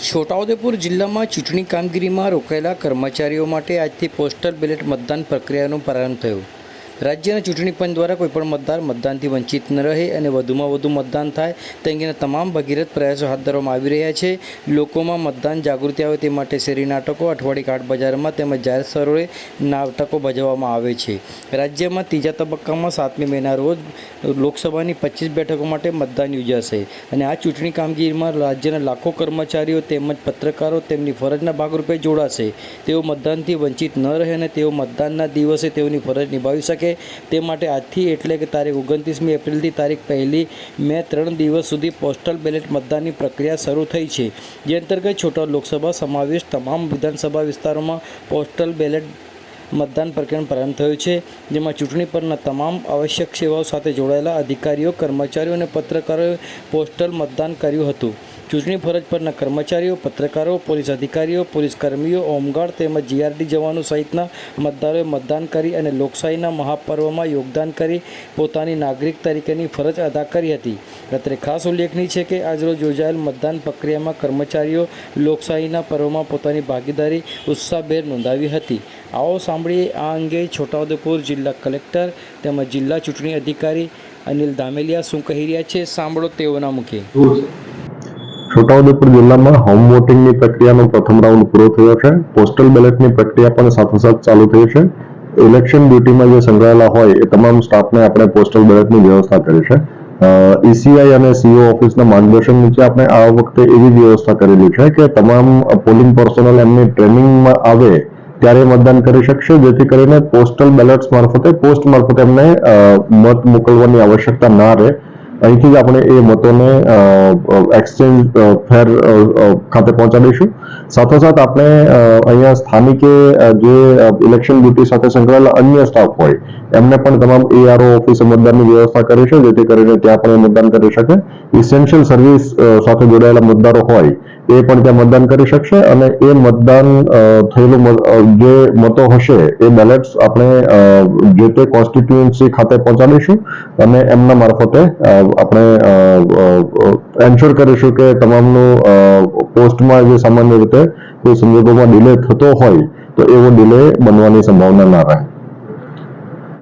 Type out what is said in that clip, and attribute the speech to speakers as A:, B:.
A: છોટાઉદેપુર જિલ્લામાં ચૂંટણી કામગીરીમાં રોકાયેલા કર્મચારીઓ માટે આજથી પોસ્ટલ બેલેટ મતદાન પ્રક્રિયાનો પ્રારંભ થયો. રાજ્યના ચૂંટણી પંચ દ્વારા કોઈપણ મતદાર મતદાનથી વંચિત ન રહે અને વધુમાં વધુ મતદાન થાય તે અંગેના તમામ ભગીરથ પ્રયાસો હાથ ધરવામાં આવી રહ્યા છે. લોકોમાં મતદાન જાગૃતિ આવે તે માટે શેરી નાટકો, અઠવાડિયે કાટ બજારમાં તેમજ જાહેર સ્થળોએ નાટકો ભજવવામાં આવે છે. રાજ્યમાં ત્રીજા તબક્કામાં સાતમી મેના રોજ લોકસભાની પચીસ બેઠકો માટે મતદાન યોજાશે અને આ ચૂંટણી કામગીરીમાં રાજ્યના લાખો કર્મચારીઓ તેમજ પત્રકારો તેમની ફરજના ભાગરૂપે જોડાશે. તેઓ મતદાનથી વંચિત ન રહે અને તેઓ મતદાનના દિવસે તેઓની ફરજ નિભાવી શકે તે માટે આજથી એટલે કે તારીખ ઓગણત્રીસમી એપ્રિલથી તારીખ પહેલી મે ત્રણ દિવસ સુધી પોસ્ટલ બેલેટ મતદાનની પ્રક્રિયા શરૂ થઈ છે. જે અંતર્ગત છોટા લોકસભા સમાવેશ તમામ વિધાનસભા વિસ્તારોમાં પોસ્ટલ બેલેટ મતદાન પ્રક્રિયાનો પ્રારંભ થયો છે, જેમાં ચૂંટણી પરના તમામ આવશ્યક સેવાઓ સાથે જોડાયેલા અધિકારીઓ, કર્મચારીઓ અને પત્રકારોએ પોસ્ટલ મતદાન કર્યું હતું. ચૂંટણી ફરજ પરના કર્મચારીઓ, પત્રકારો, પોલીસ અધિકારીઓ, પોલીસ કર્મીઓ, હોમગાર્ડ તેમજ જીઆરડી જવાનો સહિતના મતદારોએ મતદાન કરી અને લોકશાહીના મહાપર્વમાં યોગદાન કરી પોતાની નાગરિક તરીકેની ફરજ અદા કરી હતી. અત્રે ખાસ ઉલ્લેખનીય છે કે આજરોજ યોજાયેલ મતદાન પ્રક્રિયામાં કર્મચારીઓ લોકશાહીના પર્વમાં પોતાની ભાગીદારી ઉત્સાહભેર નોંધાવી હતી. આવો સાંભળીએ આ અંગે છોટાઉદેપુર જિલ્લા કલેક્ટર તેમજ જિલ્લા ચૂંટણી અધિકારી અનિલ ધામેલિયા શું કહી રહ્યા છે, સાંભળો તેઓના મુખે.
B: છોટાઉદેપુર જિલ્લામાં હોમ વોટિંગની પ્રક્રિયાનો પ્રથમ રાઉન્ડ પૂરો થયો છે. પોસ્ટલ બેલેટની પ્રક્રિયા પણ સાથોસાથ ચાલુ થઈ છે. ઇલેક્શન ડ્યુટીમાં જે સંકળાયેલા હોય એ તમામ સ્ટાફને આપણે પોસ્ટલ બેલેટની વ્યવસ્થા કરી છે. ઈસીઆઈ અને સીઓ ઓફિસના માર્ગદર્શન નીચે આપણે આ વખતે એવી વ્યવસ્થા કરેલી છે કે તમામ પોલિંગ પર્સનલ એમની ટ્રેનિંગમાં આવે ત્યારે મતદાન કરી શકશે, જેથી કરીને પોસ્ટલ બેલેટ્સ મારફતે પોસ્ટ મારફતે એમને મત મોકલવાની આવશ્યકતા ના રહે. અહીંથી જ આપણે એ મતોને એક્સચેન્જ ફેર ખાતે પહોંચાડીશું. સાથોસાથ આપણે અહીંયા સ્થાનિકે જે ઇલેક્શન ડ્યુટી સાથે સંકળાયેલા અન્ય સ્ટાફ હોય એમને પણ તમામ એઆરઓ ઓફિસે મતદાનની વ્યવસ્થા કરી છે, જેથી કરીને ત્યાં પણ એ મતદાન કરી શકે. ઇસેન્શિયલ સર્વિસ સાથે જોડાયેલા મતદારો હોય, એ પણ ત્યાં મતદાન કરી શકશે અને એ મતદાન થયેલું જે મતો હશે, એ બેલેટ્સ આપણે જે તે કોન્સ્ટિટ્યુઅન્સી ખાતે પહોંચાડીશું અને એમના મારફતે આપણે એન્શ્યોર કરીશું કે તમામનું પોસ્ટમાં જે સામાન્ય રીતે કોઈ સંજોગોમાં ડિલે થતો હોય, તો એવો ડિલે બનવાની સંભાવના ના રહે.